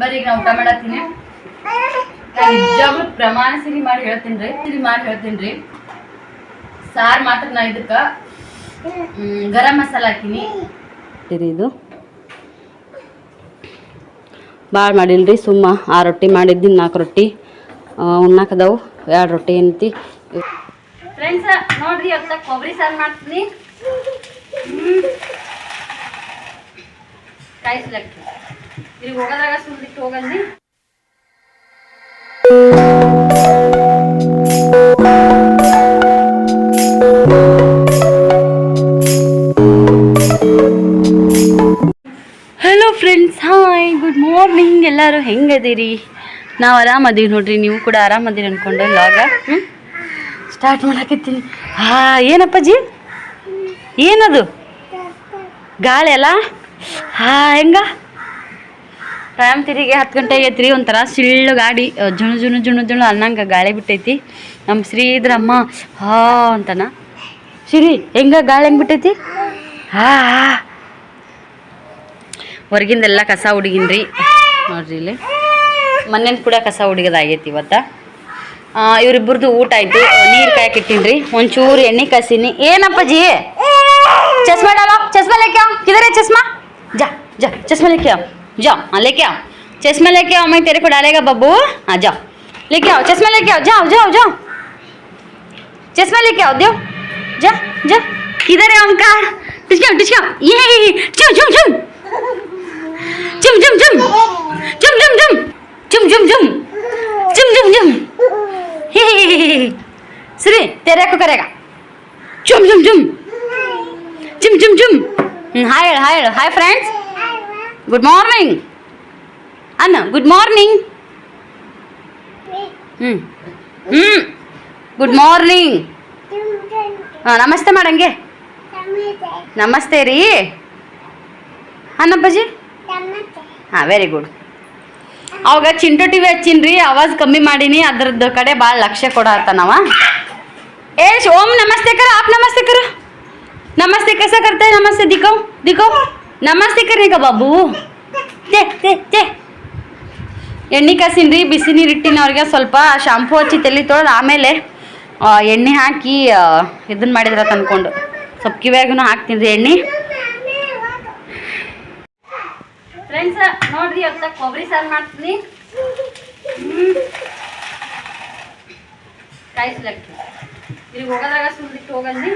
ಬರ್ರಿ ಈಗ ನಾ ಊಟ ಮಾಡತ್ತೀನಿ. ನಿಜವಾಗ್ಲೂ ಪ್ರಮಾಣ ಸಿರಿ ಮಾಡಿ ಹೇಳ್ತೀನಿ ರೀ ಸಿರಿ ಮಾಡಿ ಹೇಳ್ತೀನಿ ರೀ. ಸಾರು ಮಾತ್ರ ನಾ ಇದಕ್ಕೆ ಗರಂ ಮಸಾಲ ಹಾಕಿನಿ. ಇದು. ಭಾಳ ಮಾಡಿಲ್ಲ ರೀ ಸುಮ್ಮ ಆ ರೊಟ್ಟಿ ಮಾಡಿದ್ದೀನಿ ನಾಲ್ಕು ರೊಟ್ಟಿ. ಉಣ್ಣಾಕದವು ಎರಡು ರೊಟ್ಟಿ ಏನತಿ. ಫ್ರೆಂಡ್ಸ್ ನೋಡ್ರಿ ಇವತ್ತ ಕೊಬ್ಬರಿ ಸಾರು ಮಾಡ್ತೀನಿ. ಕಾಯಿಸ್ಲಕ್ಕೆ. ಇಲ್ಲಿ ಹೋಗೋದಾಗ ಸುಮ್ಮನಿಟ್ಟು ಹೋಗಂದಿ hello friends hi good morning ಎಲ್ಲರೂ ಹೆಂಗದೀರಿ? ನಾವು ಆರಾಮದೀವಿ ನೋಡ್ರಿ, ನೀವು ಕೂಡ ಆರಾಮದೀರಿ ಅನ್ಕೊಂಡು ಲಾಗ ಹ್ಞೂ ಸ್ಟಾರ್ಟ್ ಮಾಡಕತ್ತೀನಿ. ಹಾ, ಏನಪ್ಪಾಜಿ? ಏನದು? ಗಾಳಿ ಅಲ್ಲ? ಹಾ, ಹೆಂಗ? ಟೈಮ್ ತಿರಿಗೆ ಹತ್ತು ಗಂಟೆಗೆ ರೀ ಒಂಥರ ಸಿಳ್ಳು ಗಾಡಿ ಜುಣು ಜುಣು ಜುಣು ಜುಣು ಅನ್ನಂಗೆ ಗಾಳಿ ಬಿಟ್ಟೈತಿ. ನಮ್ಮ ಶ್ರೀಧ್ರಮ್ಮ, ಹಾ ಅಂತನ. ಶ್ರೀ, ಹೆಂಗ ಗಾಳಿ ಹೆಂಗೆ ಬಿಟ್ಟೈತಿ? ಹಾ ಹೊರಗಿಂದೆಲ್ಲ ಕಸ ಹುಡುಗಿನ್ರಿ. ನೋಡ್ರಿ ಇಲ್ಲಿ. ಮನೇಲಿ ಕೂಡ ಕಸ ಹುಡುಗದಾಗೈತಿ ಇವತ್ತು. ಇವರಿಬ್ಬರದು ಊಟ ಆಯಿತು. ನೀರು ಕಾಯಕ್ಕೆ ರೀ ಒಂಚೂರು ಎಣ್ಣೆ ಕಾಸಿನಿ. ಏನಪ್ಪಜಿ? ಚಸ್ಮಾ ಡಾಲೋ? ಚಸ್ಮಾ ಲೆಕ್ಕ ಇದರೇ ಚಸ್ಮಾ? ಜಾ ಜಾ, ಚಸ್ಮಾ ಲೆಕ್ಕ जाओ हाँ लेके आओ। चश्मा लेके आओ, मैं तेरे को डालेगा, बब्बू। हाँ जाओ। लेके आओ, चश्मा लेके आओ, जाओ जाओ जाओ। चश्मा लेके आओ दो जा जा। किधर है अंकार टिचका टिचका ये चुम चुम चुम। चुम चुम चुम। चुम चुम चुम। चुम चुम चुम। चुम चुम चुम। सुरे तेरे को करेगा। चुम चुम चुम। चुम चुम चुम। Hi hi hi friends good morning ಅನ್ನ ಗುಡ್ ಮಾರ್ನಿಂಗ್ ಹ್ಞೂ ಹ್ಞೂ ಗುಡ್ ಮಾರ್ನಿಂಗ್ ಹಾಂ ನಮಸ್ತೆ ಮಾಡಂಗೆ ನಮಸ್ತೆ. ರೀ. ಅನ್ನಪ್ಪಾಜಿ ಹಾಂ ವೆರಿ ಗುಡ್ ಅವಾಗ ಚಿಂಟು ಟಿವಿ ರೀ ಆವಾಜ್ ಕಮ್ಮಿ ಮಾಡೀನಿ ಅದ್ರದ್ದು ಕಡೆ ಭಾಳ ಲಕ್ಷ್ಯ ಕೊಡತ್ತಾನವ ಏಶ್ ಓಂ ನಮಸ್ತೆ ಕರ ಆಪ್ ನಮಸ್ತೆ ಕರ. ನಮಸ್ತೆ ಕಸ ಕರ್ತೆ ನಮಸ್ತೆ ದಿಕೋ ದಿಕೋ ನಮಸ್ತೆ ಕರೀಗ ಬಾಬು. ಎಣ್ಣೆ ಕಾಸಿನ್ರಿ ಬಿಸಿ ನೀರಿಟ್ಟಿನ ಅವ್ರಿಗೆ ಸ್ವಲ್ಪ ಶಾಂಪೂ ಹಚ್ಚಿ ತಲೆ ತೊಳೆದು ಆಮೇಲೆ ಎಣ್ಣೆ ಹಾಕಿ ಇದನ್ನ ಮಾಡಿದ್ರ ತಂದ್ಕೊಂಡು. ಸ್ವಲ್ಪ ಕಿವ್ಯಾಗೂ ಹಾಕ್ತೀನಿ ಎಣ್ಣೆ. ಫ್ರೆಂಡ್ಸ್ ನೋಡ್ರಿ ಅಂತ ಕೊಬ್ಬರಿ ಸಾರು ಮಾಡ್ತೀನಿ. ಕಾಯಿಸ್ಲಕ್ಕೆ. ಇಲ್ಲಿ ಹೋಗೋದ್ರಾಗ ಸುಳ್ಳಿಟ್ಟು ಹೋಗಲ್ರಿ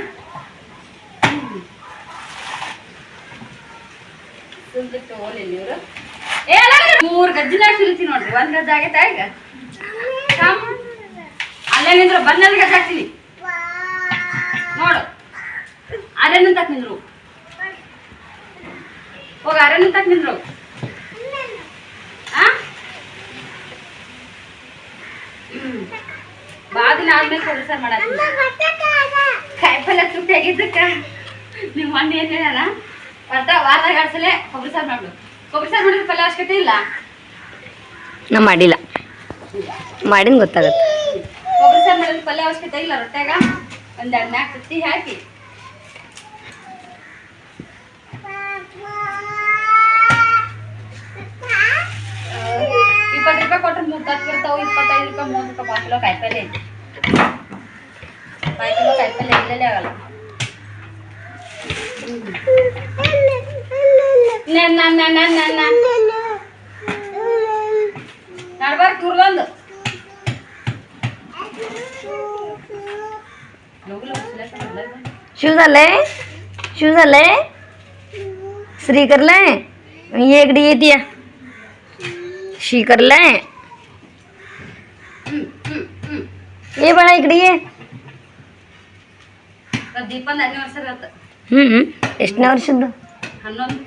ಸುಮ್ಮನಿಟ್ಟು ಹೋಗಲಿಲ್ಲ ಇವರು. ಮೂರು ಗಜ್ಜಿನಾಗ ಸುಲಿತೀನಿ ನೋಡ್ರಿ ಒಂದ್ ಗಜ್ಜ ಆಗೈತಾ ಈಗ? ಅಲ್ಲೇ ನಿಂದ್ರು ಬಂದಲ್ಲಿ ಗಜ್ಜ ಹಾಕ್ತೀನಿ. ನೋಡು. ಅಲ್ಲೇ ನಿಂತಾಕ್ ನಿಂದ್ರು. ಹೋಗ ಅರೆ ನಿಂತಾಕ್ ನಿಂದ್ರು. ಭಾಳ ದಿನ ಆದ್ಮೇಲೆ ಕೆಲಸ ಮಾಡಾಕ ಕಾಯಿಪಲ್ಲೆ ತುಟ್ಟಿ ಆಗಿದ್ದಕ್ಕ. ನಿಮ್ಮ ಮಣ್ಣು ಏನ್ ವಾರದಾಗ ಎರಡು ಸಲ ಕೊಬ್ಬರಿ ಸಾರು ಮಾಡ್ಬೇಕು ಕೊಬ್ಬರಿ ಸಾರು ಮಾಡಿದ್ರೆ ಪಲ್ಯ ಅವಶ್ಯಕತೆ ಇಲ್ಲ. ನಾ ಮಾಡಿಲ್ಲ. ಮಾಡಿನ ಗೊತ್ತಾಗುತ್ತೆ. ಕೊಬ್ಬರಿ ಸಾರು ಮಾಡಿದ್ರೆ ಪಲ್ಯ ಅವಶ್ಯಕತೆ ಇಲ್ಲ ರೊಟ್ಯಾಗ. ಒಂದ್ ಎರಡು ನಾಲ್ಕು ತುತ್ತಿ ಹಾಕಿ. ಇಪ್ಪತ್ತು ರೂಪಾಯಿ ಕೊಟ್ರೆ ಮೂರು ತತ್ತು ಇರ್ತಾವೆ ಇಪ್ಪತ್ತೈದು ರೂಪಾಯಿ ಮೂವತ್ತು ರೂಪಾಯಿ ಪಾವು ಕಿಲೋ ಕಾಯಿಪಲ್ಲೆ ಐತಿ. ಪಾವು ಕಿಲೋ ಕಾಯಿಪಲ್ಲೆ ಇಲ್ಲೇ ಆಗಲ್ಲ. నడబారు కూరలు शिव झाले शिव झालंय? श्री करलाय एकडी येते शी करलाय ये बाळा इकडे ये. दीपन ॲनिव्हर्सरी आता. ಹ್ಞೂ ಹ್ಞೂ ಎಷ್ಟನೇ ವರ್ಷದ ಹನ್ನೊಂದು.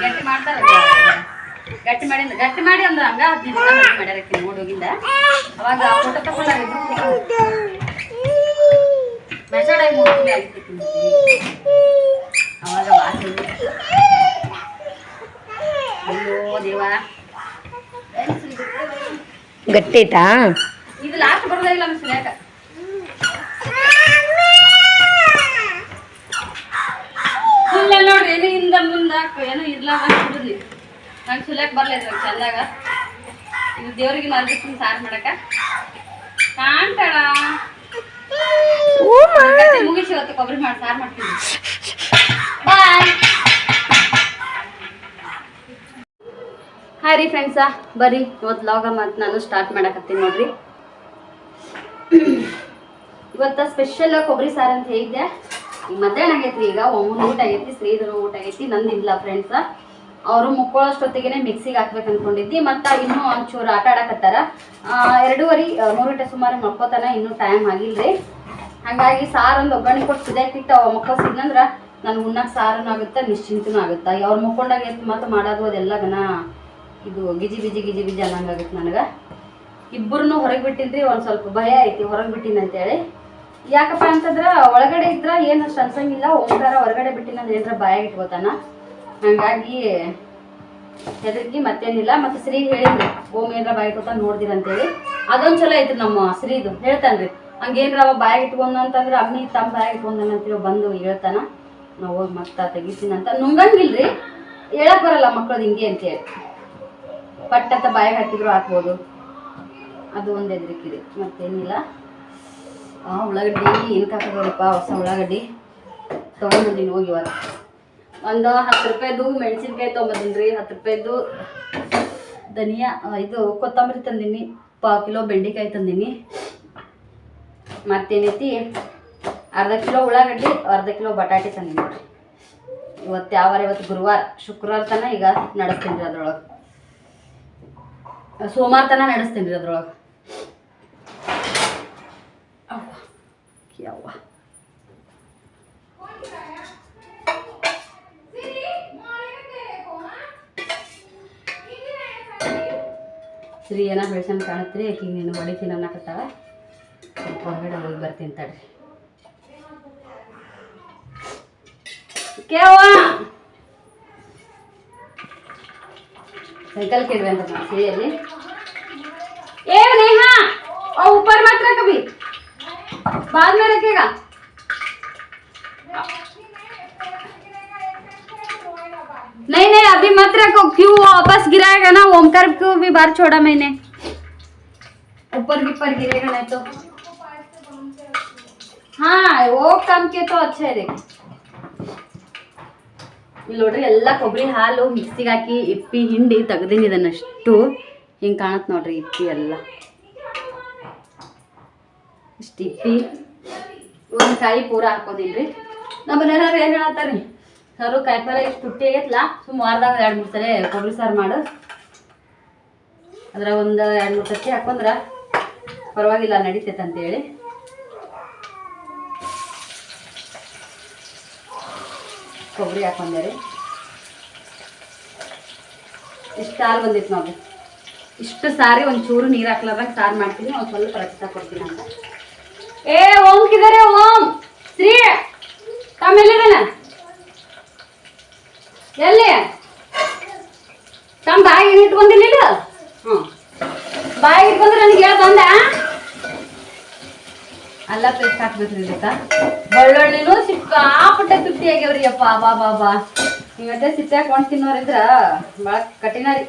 ಗಟ್ಟಿ ಮಾಡ್ತಾರ ಗಟ್ಟಿ ಮಾಡಿ ಗಟ್ಟಿ ಮಾಡಿ ಅಂದ್ರೆ ಹಂಗ ಹದಿನೈದು ದಿನ ಗಟ್ಟಿ ಮಾಡ್ಯಾರ ಆಕಿ ನೋಡೋಗಿಂದ ಅವಾಗ ಫೋಟೋ ತಗೊಂಡಾರ ಮೆಸಾಡಾಗಿ ನೋಡಿಲ್ಲ ಅವಾಗ ಗಟ್ಟಿ ಐತಾ ಇದು ಲಾಸ್ಟ್ ಅನ್ಸಲ್ಲ ಯಾಕ? ನೋಡ್ರಿ ಏನು ಹಿಂದ ಮುಂದ ಏನು ನಂಗೆ ಚಂದಾಗ. ಇದು ದೇವ್ರಿಗೆ ಸಾರು ಮಾಡಕ. ಕಾಣ್ತಾಳ. ಮುಗಿಸಿ ಇವತ್ತು ಕೊಬ್ಬರಿ ಮಾಡಿ ಸಾರು ಮಾಡ್ತೀನಿ. ಬಾಯ್ ಹಾಯ್ ರೀ ಫ್ರೆಂಡ್ಸಾ ಬರ್ರಿ. ಇವತ್ತು ಲಾಗ ಮತ್ತು ನಾನು ಸ್ಟಾರ್ಟ್ ಮಾಡಕತ್ತೀನಿ ನೋಡ್ರಿ. ಇವತ್ತು ಸ್ಪೆಷಲ್ ಕೊಬ್ಬರಿ ಸಾರು ಅಂತ ಹೇಳಿದ್ದೆ. ಈಗ ಮಧ್ಯಾಹ್ನ ಆಗೈತ್ರಿ, ಈಗ ಒಮ್ಮನ ಊಟ ಆಗೈತಿ ಶ್ರೀಧರ ಊಟ ಆಗೈತಿ ಇಲ್ಲ ಫ್ರೆಂಡ್ಸ ಅವರು ಮುಕ್ಕೊಳ್ಳೋಷ್ಟೊತ್ತಿಗೆ ಮಿಕ್ಸಿಗೆ ಹಾಕ್ಬೇಕು ಅಂದ್ಕೊಂಡಿದ್ದಿ ಮತ್ತು ಇನ್ನೂ ಒಂಚೂರು ಆಟ ಆಡಕತ್ತಾರ ಎರಡೂವರೆ ಮೂರು ಗಂಟೆ ಸುಮಾರು ಮಕ್ಕೋತನ ಇನ್ನೂ ಟೈಮ್ ಆಗಿಲ್ಲರಿ ಹಾಗಾಗಿ ಸಾರು ಒಂದು ಒಗ್ಗರಣೆ ಕೊಟ್ಟು ಸಿದ್ಧಾಕಿಟ್ಟು ಅವ ಮಕ್ಕೋಸಿದ್ನಂದ್ರೆ ನನಗೆ ಉಣ್ಣಕ್ಕೆ ಸಾರನೂ ಆಗುತ್ತೆ, ನಿಶ್ಚಿಂತನೂ ಆಗುತ್ತೆ. ಅವ್ರು ಮುಕ್ಕೊಂಡಾಗ ಎತ್ತು ಮತ್ತು ಮಾಡೋದು ಅದೆಲ್ಲ ಗನ. ಇದು ಗಿಜಿ ಬಿಜಿ ಗಿಜಿ ಬಿಜಿ ಅನ್ನಂಗಾಗುತ್ತೆ ನನಗೆ. ಇಬ್ಬರನ್ನು ಹೊರಗೆ ಬಿಟ್ಟಿದ್ರಿ, ಒಂದು ಸ್ವಲ್ಪ ಭಯ ಐತಿ ಹೊರಗೆ ಬಿಟ್ಟಿನ ಅಂತೇಳಿ. ಯಾಕಪ್ಪ ಅಂತಂದ್ರೆ, ಒಳಗಡೆ ಇದ್ರೆ ಏನು ಅಷ್ಟು ಅನ್ಸಂಗಿಲ್ಲ ಓಂಕಾರ ಹೊರಗಡೆ ಬಿಟ್ಟಿನ ಏನಾರ ಭಯ ಇಟ್ಕೋತಾನ. ಹಂಗಾಗಿ ಹೆದರ್ಕಿ ಮತ್ತೇನಿಲ್ಲ. ಮತ್ತೆ ಶ್ರೀ ಹೇಳಿದ್ರಿ ಓಮ್ ಏನಾರ ಬಾಯಿ ಇಟ್ಕೋತಾನ ನೋಡ್ದಿರ ಅಂತೇಳಿ. ಅದೊಂದು ಚಲೋ ಐತ್ರಿ ನಮ್ಮ ಶ್ರೀದು, ಹೇಳ್ತಾನ್ರಿ. ಹಂಗೇನ್ರ ಅವ ಬಾಯಿ ಇಟ್ಕೊಂಡ ಅಂತಂದ್ರೆ ಅಮ್ಮಿ ತಮ್ಮ ಬಾಯಿ ಇಟ್ಕೊಂಡನ ಅಂತೇಳಿ ಬಂದು ಹೇಳ್ತಾನ. ನಾವು ಹೋಗಿ ಮತ್ತ ತೆಗಿತೀನಿ ಅಂತ ನುಂಗಂಗಿಲ್ರಿ, ಹೇಳಕ್ ಬರಲ್ಲ ಮಕ್ಳದ್ ಹಿಂಗೆ ಅಂತೇಳಿ. ಪಟ್ಟತ್ತ ಬಾಯಿಗೆ ಹಾಕಿದ್ರು ಹಾಕ್ಬೋದು. ಅದು ಒಂದು ಹೆದರಿಕಿದೆ ಮತ್ತೇನಿಲ್ಲ. ಉಳ್ಳಾಗಡ್ಡಿ ಏನಕ್ಕೆ ಹಾಕೋದಪ್ಪ ಹೊಸ ಉಳ್ಳಾಗಡ್ಡಿ ತೊಗೊಂಡ್ಬಂದಿನಿ ಹೋಗಿ ಇವತ್ತು. ಒಂದು ಹತ್ತು ರೂಪಾಯ್ದು ಮೆಣಸಿನ್ಕಾಯಿ ತೊಗೊಂಬಂದಿನಿ ರೀ ಹತ್ತು ರೂಪಾಯ್ದು ಧನಿಯಾ ಇದು ಕೊತ್ತಂಬರಿ ತಂದೀನಿ. ಪಾವು ಕಿಲೋ ಬೆಂಡೆಕಾಯಿ ತಂದೀನಿ. ಮತ್ತೇನೈತಿ? ಅರ್ಧ ಕಿಲೋ ಉಳ್ಳಾಗಡ್ಡಿ, ಅರ್ಧ ಕಿಲೋ ಬಟಾಟೆ ತಂದೀನಿ ಇವತ್ತು ಯಾವಾರ ಇವತ್ತು ಗುರುವಾರ, ಶುಕ್ರವಾರ ತನಕ ಈಗ ನಡೆಸ್ತೀನಿ ರೀ ಅದ್ರೊಳಗೆ. ಸೋಮವಾರ ತನ ನಡೆಸ್ತೀನಿ ರೀ ಅದ್ರೊಳಗೆ ಯವ್ವ. ಶ್ರೀ ಏನ ಬೆಳ್ಸಂಗೆ ಕಾಣತ್ರಿ ಈಗ ನೀನು ಹೊಡಿತೀನಿ ತಿನ್ನಕತ್ತಾವ ಸ್ವಲ್ಪ ಹೊರಗಡೆ ಹೋಗಿ ಬರ್ತೀನಿ ತಡ್ರಿ. ಕೇವ साइकिल खेल रहे हैं तो ये ए, नेहा और ऊपर मत रख अभी। बाद में रखेगा। नहीं नहीं, अभी मत रखो, क्यों वो वापस गिराएगा ना ओमकार को भी बाहर छोड़ा मैंने। ऊपर ऊपर गिरेगा, नहीं तो। हाँ वो कम के तो अच्छा है, देख। ಇಲ್ಲಿ ನೋಡ್ರಿ ಎಲ್ಲ ಕೊಬ್ಬರಿ ಹಾಲು ಮಿಕ್ಸಿಗೆ ಹಾಕಿ, ಇಪ್ಪಿ, ಹಿಂಡಿ ತೆಗ್ದೀನಿ ಇದನ್ನಷ್ಟು ಹಿಂಗೆ ಕಾಣತ್ತೆ ನೋಡ್ರಿ ಇಪ್ಪಿ ಎಲ್ಲ. ಇಷ್ಟು ಇಪ್ಪಿ. ಒಂದು ಕಾಯಿ ಪೂರ ಹಾಕೋದಿಲ್ರಿ ನಮ್ಮ ಮನೆಯವ್ರು ಏನು ಹೇಳ್ತಾರೆ ಸರು ಕಾಯಿಪಲ್ಲೆ ಇಷ್ಟು ತುಟ್ಟಿ ಆಗೈತಲ್ಲ ಸುಮ್ಮ ವಾರದಾಗ ಎರಡು ಮೂರು ಸಲ ಕೊಬ್ಬರಿ ಸಾರು ಮಾಡು. ಅದ್ರಾಗ ಒಂದು ಎರಡು ಮೂರು ಸತಿ ಹಾಕೊಂಡ್ರೆ ಪರವಾಗಿಲ್ಲ ನಡೀತೈತೆ ಅಂತೇಳಿ ಕೊಬ್ಬರಿ ಹಾಕೊಂಡೆ ರೀ. ಇಷ್ಟು ಸಾರು ಬಂದಿತ್ತು ನೋಡಿ ಇಷ್ಟು ಸಾರಿ ಒಂದು ಚೂರು ನೀರು ಹಾಕ್ಲಾರ್ದಾಗ ಸಾರು ಮಾಡ್ತೀನಿ, ಒಂದು ಸ್ವಲ್ಪ ರಕ್ತ ಕೊಡ್ತೀನಿ ಅಂತ. ಏ, ಓಂ ಕಿದರೆ, ಓಂ. ಶ್ರೀ ತಮ್ಮೆಲ್ಲಿದಾನ ಎಲ್ಲಿ? ತಮ್ಮ ಬಾಯಿ ಇಟ್ಕೊಂಡಿಲ್ಲ ಹ್ಞೂ ಬಾಯಿ ಇಟ್ಕೊಂಡ್ರೆ ನನಗೆ ಹೇಳ ಬಂದ ಅಲ್ಲ ಪೇಸ್ಟ್ ಹಾಕ್ಬೇಕ್ರಿ ಇದಕ್ಕ ಬೆಳ್ಳುಳ್ಳಿನೂ ಸಿಕ್ಕಾಪಟ್ಟೆ ತುಟ್ಟಿ ಆಗ್ಯಾವ್ರಿ ಅಪ್ಪ ಬಾ ಬಾ ಬಾ. ಹಿಂಗಂತೆ ಸಿಟ್ಟಾಗಿ ಹಾಕೊಂಡು ತಿನ್ನೋರಿದ್ರ ಭಾಳ ಕಠಿಣ ರೀ.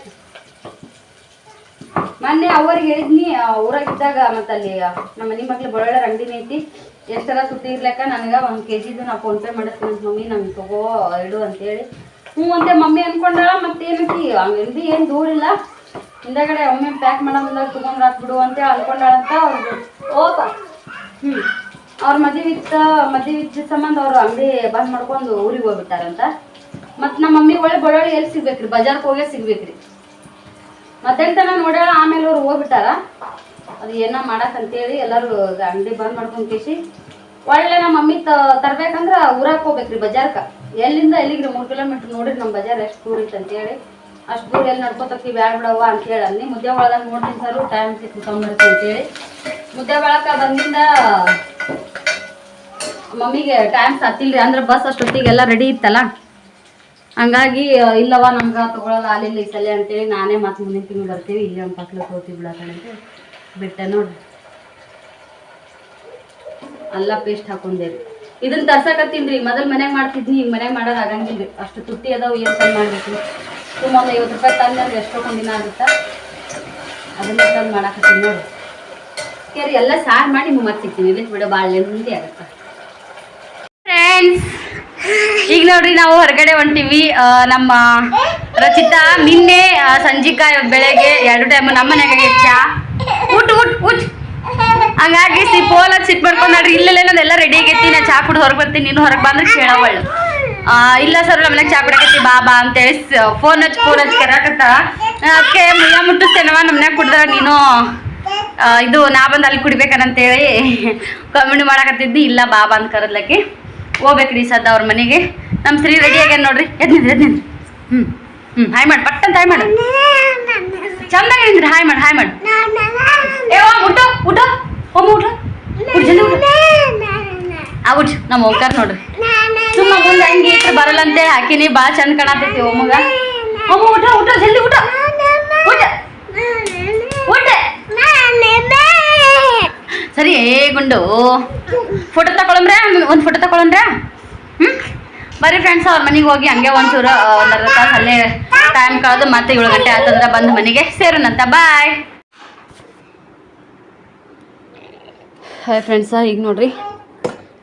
ಮೊನ್ನೆ ಅವ್ರಿಗೆ ಹೇಳಿದ್ನಿ ಊರಾಗಿದ್ದಾಗ ಮತ್ತೆ ಅಲ್ಲಿ ನಮ್ಮ ಮನೆ ಮಕ್ಳು ಬೆಳ್ಳುಳ್ಳಿ ಅಂಗಡಿನ ಐತಿ ಎಷ್ಟರ ತುಟ್ಟಿ ಇರ್ಲಕ್ಕ ನನಗೆ ಒಂದು ಕೆ ಜಿದು ನಾ ಫೋನ್ಪೇ ಮಾಡಿಸ್ತೀನಿ ಅಂತ ಮಮ್ಮಿ ನಮ್ಗೆ ತಗೋ, ಇಡು ಅಂತೇಳಿ. ಹ್ಞೂ ಅಂತೆ ಮಮ್ಮಿ ಅನ್ಕೊಂಡಾಳ ಮತ್ತೇನೈತಿ ಭೀ ಏನು ದೂರ ಇಲ್ಲ. ಹಿಂದಗಡೆ ಒಮ್ಮೆ ಪ್ಯಾಕ್ ಮಾಡೋ ತೊಗೊಂಡು ಹಾಕ್ಬಿಡು ಅಂತೇಳಿ ಅನ್ಕೊಂಡಾಳಂತ ಅವ್ರಿಗೆ ಓಪ ಹ್ಞೂ ಅವ್ರ ಮದುವೆ ಇತ್ತ, ಮದುವೆ ಇದ್ದ ಸಂಬಂಧ ಅವ್ರು ಅಂಗಡಿ ಬಂದ್ ಮಾಡ್ಕೊಂಡು ಊರಿಗೆ ಹೋಗ್ಬಿಟ್ಟಾರಂತ. ಮತ್ ನಮ್ಮ ಮಮ್ಮಿ ಒಳ್ಳೆ ಬಳ್ಳೊಳ್ಳಿ ಎಲ್ಲಿ ಸಿಗ್ಬೇಕ್ರಿ? ಬಜಾರ್ಕ್ ಹೋಗೇ ಸಿಗ್ಬೇಕ್ರಿ. ಮತ್ತೆಂತನ ತನ ನೋಡ್ಯಾಳ, ಆಮೇಲೆ ಅವ್ರು ಹೋಗ್ಬಿಟ್ಟಾರ. ಅದು ಏನ ಮಾಡಕ್ ಅಂತೇಳಿ ಎಲ್ಲರೂ ಅಂಗಡಿ ಬಂದ್ ಮಾಡ್ಕೊಂಡ್ ಒಳ್ಳೆ ನಮ್ಮ ಮಮ್ಮಿ ತ, ತರ್ಬೇಕಂದ್ರ ಊರಾಕ್ ಹೋಗ್ಬೇಕ್ರಿ ಬಜಾರ್ಕ. ಎಲ್ಲಿಂದ ಎಲ್ಲಿಗ್ರಿ? ಮೂರ್ ಕಿಲೋಮೀಟರ್ ನೋಡ್ರಿ ನಮ್ಮ ಬಜಾರ್ ಎಷ್ಟು ದೂರ ಇತ್ತು ಅಂತೇಳಿ ಅಷ್ಟು ದೂರ ಎಲ್ಲಿ ನಡ್ಕೋತಕ್ಕಿ ಬ್ಯಾಡ ಬಿಡವ್ವ ಅಂತ ಹೇಳಿ ಮುದ್ದೆ ಒಳಗೆ ನೋಡ್ತೀನಿ ಸರ್ ಟೈಮ್ ಸಿಕ್ಕು ತೊಗೊಂಬರ್ತೀನಿ ಅಂತೇಳಿ ಮುದ್ದೆ ಒಳಕ ಬಂದಿಂದ ಮಮ್ಮಿಗೆ ಟೈಮ್ ಸತ್ತಿಲ್ರಿ, ಅಂದ್ರೆ ಬಸ್ ಅಷ್ಟೊತ್ತಿಗೆಲ್ಲ ರೆಡಿ ಇತ್ತಲ್ಲ. ಹಂಗಾಗಿ ಇಲ್ಲವ ನಮ್ಗೆ ತೊಗೊಳೋದು ಆಲಿಲ್ಲ ಈ ಸಲ ಅಂತೇಳಿ ನಾನೇ ಮತ್ತೆ ಮುಂದಿನ ತಿಂಗಳು ಬರ್ತೀವಿ, ಇಲ್ಲಿ ಒಂದು ಪಕ್ಲ ಹೋಗ್ತೀವಿ ಬಿಡಕಂತ ಬಿಟ್ಟೆ ನೋಡ್ರಿ. ಅಲ್ಲ ಪೇಸ್ಟ್ ಹಾಕೊಂಡೆ. ರೀ ಇದನ್ನ ತರ್ಸಕತ್ತೀನಿ ರೀ, ಮೊದಲು ಮನೆಗೆ ಮಾಡ್ತಿದ್ನಿ, ಈಗ ಮನೆಗೆ ಮಾಡೋದು ಆಗಂಗಿಲ್ಲ ಅಷ್ಟು ತುಟ್ಟಿ ಅದಾವ, ಏನು ಮಾಡ್ಬೇಕು? ತುಂಬ ಐವತ್ತು ರೂಪಾಯಿ ತಂದು ಅಂದ್ರೆ ಎಷ್ಟೊಂದು ದಿನ ಆಗುತ್ತಾ? ಅದನ್ನ ತಂದು ಮಾಡಾಕತ್ತೀನಿ ನೋಡಿ. ಕೇರಿ, ಎಲ್ಲ ಸಾರು ಮಾಡಿ ನಿಮ್ಗೆ ಮತ್ತೆ ಸಿಗ್ತೀನಿ ಇಲ್ಲಿ ಬಿಡೋ ಭಾಳ ಮುಂದೆ ಆಗುತ್ತೆ. ಫ್ರೆಂಡ್ಸ್ ಈಗ ನೋಡ್ರಿ ನಾವು ಹೊರಗಡೆ ಹೊಂಟಿವಿ. ನಮ್ಮ ರಚಿತಾ ನಿನ್ನೆ ಸಂಜಿಕ ಬೆಳಗ್ಗೆ ಎರಡು ಟೈಮ್ ನಮ್ಮ ಮನೆಗೆ ಚಾ. ಊಟ ಊಟ ಊಟ ಹಂಗಾಗಿ ಸಿ ಪೋಲ್ ಸಿಟ್ ಮಾಡ್ಕೊಂಡ್ರಿ ಇಲ್ಲೆಲ್ಲ ಎಲ್ಲ ರೆಡಿ ಆಗೈತಿ. ನಾ ಚಾ ಕುಡ್ದು ಹೊರಗೆ ಬರ್ತೀನಿ. ನೀನು ಹೊರಗೆ ಬಂದ್ರೆ ಕೇಳೋವಳು ಇಲ್ಲ ಸರ್ ನಮ್ಮ ಮನೆಗೆ ಚಾ ಕುಡಕತ್ತಿ ಬಾಬಾ ಅಂತೇಳಿ ಫೋನ್ ಹಚ್ಚಿ ಫೋನ್ ಹಚ್ಚಿ ಕರಾಕತ್ತ. ಅದಕ್ಕೆ ಮುಯ್ಯ ಮುಟ್ಟಿಸ್ತೇನವ ನಮ್ಮ ಮನ್ಯಾಗ ಕುಡ್ದ ನೀನು. ಇದು ನಾ ಬಂದು ಅಲ್ಲಿ ಕುಡಿಬೇಕನ್ನಂತೇಳಿ ಕಾಮಿಡಿ ಮಾಡಕತ್ತಿದ್ದಿ, ಇಲ್ಲ ಬಾಬಾ ಅಂತ ಕರದ್ಲಕ್ಕಿ. ಹೋಗ್ಬೇಕ್ರಿ ಸದ್ದ ಅವ್ರ ಮನೆಗೆ. ನಮ್ಮ ಸ್ತ್ರೀ ರೆಡಿ ಆಗ್ಯಾನ ನೋಡ್ರಿ. ಎದ್ ನಿಂದ್ರಿ ಎದ್ ನಿಂದ್ರಿ ಹ್ಞೂ ಹ್ಞೂ ಹಾಯ್ ಮಾಡಿ, ಪಟ್ಟಂತ ಹಾಯ್ ಮಾಡು. ಚಂದಾಗ ಹಾಯ್ ಮಾಡಿ ಹಾಯ್ ಮಾಡಿ. ಏ ಊಟ ಊಟ. ಒಮ್ಮ ಊಟ. ಊಟ. ಆ ಊಟ ನಮ್ಮ ಹೋಗ್ತಾರ ನೋಡ್ರಿ. ಸುಮ್ಮ ಮುಂದೆ ಹಂಗೆ ಇಟ್ರೆ ಬರಲ್ಲ ಅಂತೇಳಿ ಹಾಕಿನಿ ಭಾಳ ಚಂದ ಕಾಣತೈತಿ ಒಮ್ಮಗ ಅಮ್ಮ ಊಟ ಊಟ ಜಲ್ದಿ ಊಟ ಸರಿ, ಏ ಗುಂಡು. ಫೋಟೋ ತಗೊಳಂಬ್ರ? ಒಂದು ಫೋಟೋ ತಗೊಳಂಬ್ರ? ಹ್ಞೂ ಬರ್ರಿ ಫ್ರೆಂಡ್ಸ್ ಅವ್ರ ಮನೆಗೆ ಹೋಗಿ ಹಂಗೆ ಒಂಚೂರು ಒಂದ್ ಅರ್ಧ ಟೈಮ್ ಕಳೆದು ಮತ್ತೆ ಏಳು ಗಂಟೆ ಆತಂದ್ರೆ ಬಂದು ಮನೆಗೆ ಸೇರೋಣಂತ ಬಾಯ್ ಹಾಯ್ ಫ್ರೆಂಡ್ಸ ಈಗ ನೋಡ್ರಿ.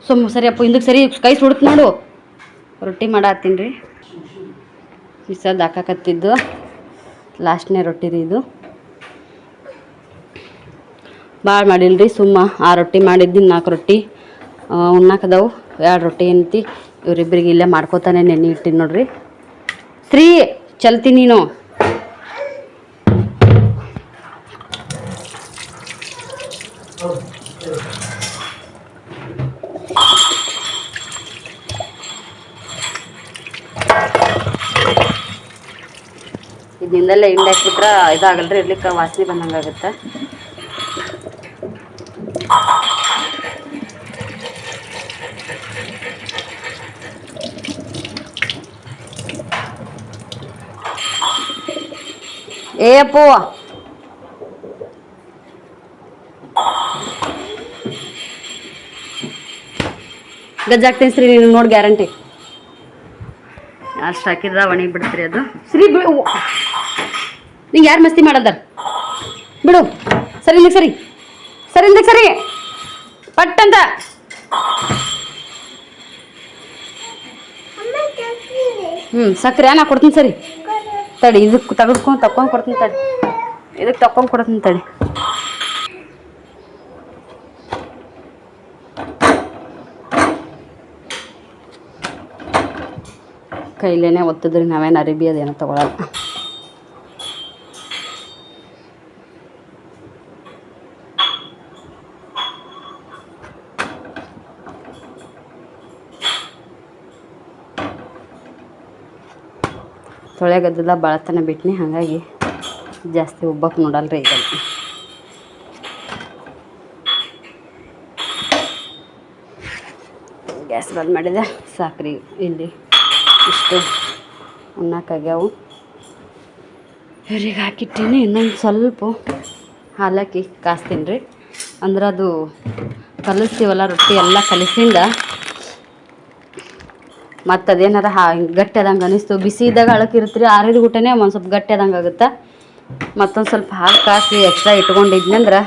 ಸುಮ್ಮ ಸರಿ ಅಪ್ಪ, ಹಿಂದಕ್ಕೆ ಸರಿ ಕೈ ಸುಡುತ್ತೆ ನೋಡು. ರೊಟ್ಟಿ ಮಾಡತ್ತೀನಿ ರೀ. ಮಿಸದ್ ಹಾಕಾಕತ್ತಿದ್ದು ಲಾಸ್ಟ್ನೇ ರೊಟ್ಟಿ ರೀ ಇದು. ಭಾಳ ಮಾಡಿಲ್ರಿ ಸುಮ್ಮ ಆ ರೊಟ್ಟಿ ಮಾಡಿದ್ದು ನಾಲ್ಕು ರೊಟ್ಟಿ. ಉಣ್ಣಾಕದವು. ಎರಡು ರೊಟ್ಟಿ ಏನೈತಿ ಇವರಿಬ್ಬರಿಗೆ ಇಲ್ಲೇ ಮಾಡ್ಕೋತಾನೆ ನೆನೆ ಇಟ್ಟಿನಿ ನೋಡ್ರಿ. ಸ್ತ್ರೀ ಚಲ್ತಿ ನೀನು. ಇದರಿಂದಲೇ ಹಿಂಡಿ ಹಾಕ್ಬಿಟ್ರೆ ಇದಾಗಲ್ರಿ, ಇರ್ಲಿಕ್ಕೆ ವಾಸನೆ ಬಂದಂಗೆ ಆಗುತ್ತೆ. ಏ ಅಪ್ಪು. ಗಜ್ಜಾಕ್ತೀನಿ ಶ್ರೀ ನೀನು ನೋಡಿ ಗ್ಯಾರಂಟಿ. ಅಷ್ಟು ಹಾಕಿದ್ರ ಒಣಗಿ ಬಿಡ್ತೀರಿ ಅದು ಶ್ರೀ ನಿಂಗೆ ಯಾರು ಮಸ್ತಿ ಮಾಡಲ್ದ ಬಿಡು. ಸರಿ ಇಲ್ಲಿಗೆ ಸರಿ. ಸರಿ ಇಲ್ಲಿಗೆ ಸರಿ. ಪಟ್ ಅಂತ ಹ್ಞೂ ಸಕ್ಕರೆ ನಾ ಕೊಡ್ತೀನಿ ಸರಿ. ತಡಿ ಇದಕ್ಕೆ ತೆಗೆದುಕೊಂಡು ತಕ್ಕೊಂಡು ಕೊಡ್ತೀನಿ ತಡಿ. ಇದಕ್ಕೆ ತಕ್ಕೊಂಡು ಕೊಡ್ತೀನಿ ತಡಿ. ಕೈಲೇನೆ ಒತ್ತಿದ್ರಿ, ನಾವೇನು ಅರಿಬಿ ಅದೇನೋ ತಗೊಳಲ್ಲ. ತೊಳೆಗದ್ದೆಲ್ಲ ಬಳತನ ಬಿಟ್ನಿ, ಹಾಗಾಗಿ ಜಾಸ್ತಿ ಉಬ್ಬಕ್ಕೆ ನೋಡಲ್ರಿ ಈಗ. ಗ್ಯಾಸ್ ಬಂದ್ ಮಾಡಿದೆ. ಸಾಕ್ರಿ ಇಲ್ಲಿ ಇಷ್ಟು ಉಣ್ಣಕ್ಕಾಗ್ಯಾವು ಇವ್ರಿಗೆ ಹಾಕಿಟ್ಟೀನಿ, ಇನ್ನೊಂದು ಸ್ವಲ್ಪ ಹಾಲಕ್ಕಿ ಕಾಸ್ತೀನಿ ರೀ. ಅಂದ್ರೆ ಅದು ಕಲಿಸ್ತೀವಲ್ಲ ರೊಟ್ಟಿ ಎಲ್ಲ ಕಲಿಸಿಂದ ಮತ್ತು ಅದೇನಾರ ಹಾ ಗಟ್ಟಿ ಆದಂಗೆ ಅನಿಸ್ತು. ಬಿಸಿ ಇದ್ದಾಗ ಅಳಕಿರುತ್ತೆ ರೀ ಆರಿದ ಊಟನೇ ಒಂದು ಸ್ವಲ್ಪ ಗಟ್ಟಿ ಆದಂಗೆ ಆಗುತ್ತೆ? ಮತ್ತೊಂದು ಸ್ವಲ್ಪ ಹಾಲು ಕಾಸಿ ಎಕ್ಸ್ಟ್ರಾ ಇಟ್ಕೊಂಡಿದ್ನಂದ್ರೆ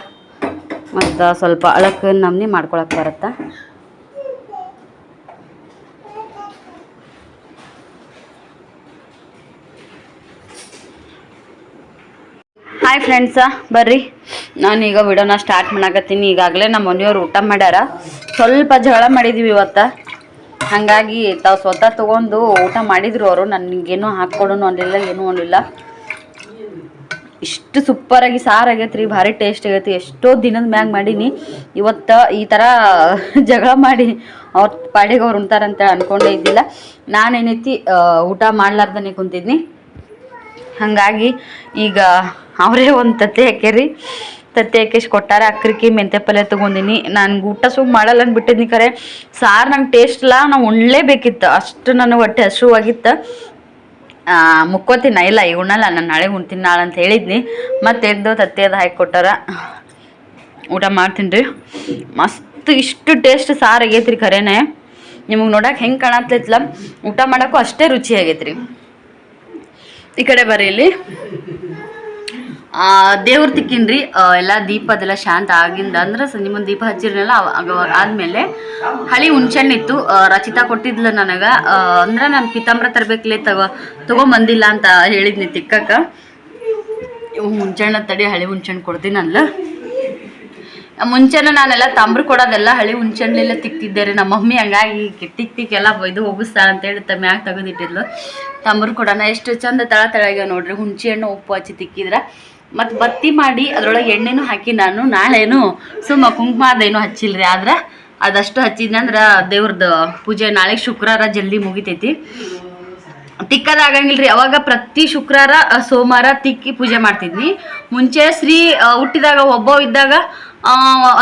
ಮತ್ತು ಸ್ವಲ್ಪ ಅಳಕ್ಕೆ ನಮ್ನಿ ಮಾಡ್ಕೊಳಕ್ಕೆ ಬರುತ್ತೆ? ಹಾಯ್ ಫ್ರೆಂಡ್ಸ ಬರ್ರಿ. ನಾನೀಗ ವಿಡಿಯೋನ ಸ್ಟಾರ್ಟ್ ಮಾಡಾಕತ್ತೀನಿ. ಈಗಾಗಲೇ ನಮ್ಮ ಮನೆಯವ್ರು ಊಟ ಮಾಡ್ಯಾರ. ಸ್ವಲ್ಪ ಜಗಳ ಮಾಡಿದೀವಿ ಇವತ್ತು. ಹಾಗಾಗಿ ತಾವು ಸ್ವತಃ ತೊಗೊಂಡು ಊಟ ಮಾಡಿದ್ರು ಅವರು. ನನಗೇನು ಹಾಕ್ಕೊಡೋನು ಅನ್ನಲಿಲ್ಲ ಏನೂ ಅನ್ನಲಿಲ್ಲ ಇಷ್ಟು ಸೂಪರಾಗಿ ಸಾರು ಆಗೈತೆ ರೀ ಭಾರಿ ಟೇಸ್ಟ್ ಆಗೈತಿ. ಎಷ್ಟೋ ದಿನದ ಮ್ಯಾಗ ಮಾಡೀನಿ. ಇವತ್ತು ಈ ಥರ ಜಗಳ ಮಾಡಿ ಅವ್ರ ಪಾಡಿಗೆ ಅವ್ರು ಉಣ್ತಾರಂತ ಅನ್ಕೊಂಡೇ ಇದ್ದಿಲ್ಲ. ನಾನೇನೈತಿ ಊಟ ಮಾಡ್ಲಾರ್ದನೆ ಕುಂತಿದ್ನಿ. ಹಾಗಾಗಿ ಈಗ ಅವರೇ ಒಂದು ತತ್ತೆ ಹಾಕ್ಯಾರಿ. ತತ್ತೆ ಹಾಕಿಸ್ ಕೊಟ್ಟಾರೆ? ಅಕ್ರಿಕಿ ಮೆಂತೆ ಪಲ್ಯ ತೊಗೊಂಡಿನಿ. ನನ್ಗೆ ಊಟ ಸುಮ್ ಮಾಡಲ್ಲ ಅಂದ್ಬಿಟ್ಟಿದ್ನಿ ಕರೆ. ಸಾರು ನಂಗೆ ಟೇಸ್ಟ್ ಇಲ್ಲ ನಾವು ಉಣ್ಲೇಬೇಕಿತ್ತು. ಅಷ್ಟು ನನಗೆ ಹೊಟ್ಟೆ ಹಸುವಾಗಿತ್ತು. ಮುಕ್ಕೋತೀನಿ? ಇಲ್ಲ ಈ ಉಣ್ಣಲ್ಲ. ನಾನು ನಾಳೆ ಉಣ್ತೀನಿ ನಾಳೆ ಅಂತ ಹೇಳಿದ್ನಿ. ಮತ್ತೆ ಎದ್ದು ತತ್ತಿ ಅದು ಹಾಕಿ ಕೊಟ್ಟಾರ. ಊಟ ಮಾಡ್ತೀನಿ ರೀ. ಮಸ್ತ್ ಮಸ್ತ್ ಇಷ್ಟು ಟೇಸ್ಟ್ ಸಾರು ಆಗೈತ್ರಿ ಖರೇನೆ ನಿಮಗೆ ನೋಡಕ್ಕೆ ಹೆಂಗೆ ಕಾಣತ್ತೈತಲ್ಲ ಊಟ ಮಾಡೋಕ್ಕೂ ಅಷ್ಟೇ ರುಚಿ ಆಗೈತ್ರಿ. ಈ ಕಡೆ ಬರೀ ಇಲ್ಲಿ. ದೇವ್ರ ತಿಕ್ಕಿನ್ರಿ. ಎಲ್ಲ ದೀಪ ಅದೆಲ್ಲ ಶಾಂತ ಆಗಿಂದ ಅಂದ್ರೆ ಸಂಜೆ ಮುಂದೆ ದೀಪ ಹಚ್ಚಿರ್ನಲ್ಲ ಆದ್ಮೇಲೆ ಹಳಿ ಇತ್ತು. ರಚಿತಾ ಕೊಟ್ಟಿದ್ಲು ನನಗೆ. ಅಂದ್ರೆ ನಾನು ಪಿತಾಂಬ್ರ ತರಬೇಕಲೇ ತಗೋ ತಗೊಂಬಂದಿಲ್ಲ ಅಂತ ಹೇಳಿದ್ನಿ ತಿಕ್ಕಕ್ಕ. ಇವು ಹುಣ್ಸೆಹಣ್ಣ ತಡಿ, ಹಳಿ ಕೊಡ್ತೀನಿ ಕೊಡ್ತೀನಲ್ಲ. ಮುಂಚೆನೆ ನಾನೆಲ್ಲ ತಂಬ್ರು ಕೊಡೋದೆಲ್ಲ ಹಳಿ ಹುಣ್ಸೆಹಣ್ಣೆಲ್ಲ ತಿಕ್ತಿದ್ದೆ ರೀ. ನಮ್ಮ ಮಮ್ಮಿ ಹಂಗಾಗಿ ತಿಕ್ ತಿಕ್ ಎಲ್ಲ ಇದು ಹೋಗಿಸ್ತಾಳ ಅಂತೇಳಿ ತ ಮ್ಯಾಗ ತೆಗೆದಿಟ್ಟಿದ್ಲು. ತಂಬ್ರು ಕೊಡೋಣ. ಎಷ್ಟು ಚಂದ ತಳ ತಳಗ ನೋಡ್ರಿ. ಹುಣ್ಸೆ ಹಣ್ಣು ಉಪ್ಪು ಹಚ್ಚಿ ತಿಕ್ಕಿದ್ರ. ಮತ್ತು ಬತ್ತಿ ಮಾಡಿ ಅದರೊಳಗೆ ಎಣ್ಣೆನೂ ಹಾಕಿ ನಾನು ನಾಳೆನು ಸುಮ್ಮ ಕುಂಕುಮ ಅದೇನು ಹಚ್ಚಿಲ್ರಿ. ಆದ್ರೆ ಅದಷ್ಟು ಹಚ್ಚಿದ್ನಂದ್ರೆ ದೇವ್ರದ್ದು ಪೂಜೆ ನಾಳೆ ಶುಕ್ರವಾರ ಜಲ್ದಿ ಮುಗಿತೈತಿ. ತಿಕ್ಕದ ಆಗಂಗಿಲ್ರಿ ಅವಾಗ ಪ್ರತಿ ಶುಕ್ರವಾರ ಸೋಮವಾರ ತಿಕ್ಕಿ ಪೂಜೆ ಮಾಡ್ತಿದ್ನಿ ಮುಂಚೆ ಶ್ರೀ ಹುಟ್ಟಿದಾಗ, ಒಬ್ಬ ಇದ್ದಾಗ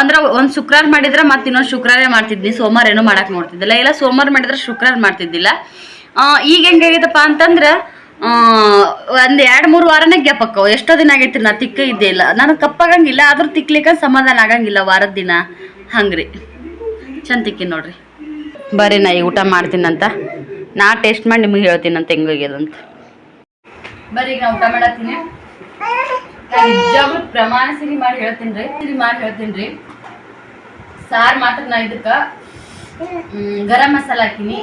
ಅಂದ್ರೆ ಒಂದು ಶುಕ್ರವಾರ ಮಾಡಿದ್ರೆ ಮತ್ತೆ ಇನ್ನೊಂದು ಶುಕ್ರವಾರ ಮಾಡ್ತಿದ್ನಿ ಸೋಮವಾರ ಏನೋ ಮಾಡಕ್ ನೋಡ್ತಿದ್ದಿಲ್ಲ. ಇಲ್ಲ, ಸೋಮವಾರ ಮಾಡಿದ್ರೆ ಶುಕ್ರವಾರ ಮಾಡ್ತಿದ್ದಿಲ್ಲ. ಈಗ ಹೆಂಗಾಗೈತಪ್ಪ ಅಂತಂದ್ರ ಒಂದ್ ಎರಡ್ ಮೂರು ವಾರನೇ ಗ್ಯಾಪ್ ಎಷ್ಟೋ ದಿನ ಆಗೈತ್ರಿ, ನಾ ತಿಕ್ಕ ಇದ್ದೇ ಇಲ್ಲ. ನನಗೆ ಕಪ್ಪಾಗಂಗಿಲ್ಲ, ಆದ್ರೂ ತಿಕ್ಲಿಕ್ಕೆ ಸಮಾಧಾನ ಆಗಂಗಿಲ್ಲ ವಾರದ ದಿನ. ಹಂಗ್ರಿ. ಚಂದ ತಿಕ್ಕಿ ನೋಡ್ರಿ. ಬರ್ರಿ ನಾ ಈಗ ಊಟ ಮಾಡ್ತೀನಂತ. ನಾ ಟೇಸ್ಟ್ ಮಾಡಿ ನಿಮಗೆ ಹೇಳ್ತೀನಂತ ಹೆಂಗಾಗ್ಯದಂತ ಬರ್ರಿ ಈಗ ಊಟ ಮಾಡತ್ತೀನಿ. ಪ್ರಮಾಣ ಸಿರಿ ಮಾಡಿ ಹೇಳ್ತೀನಿ ಸಿರಿ ಮಾಡಿ ಹೇಳ್ತೀನಿ ರೀ. ಸಾರು ಮಾತ್ರ ನಾ ಇದಕ್ಕೆ ಗರಂ ಮಸಾಲ ಹಾಕಿನಿ.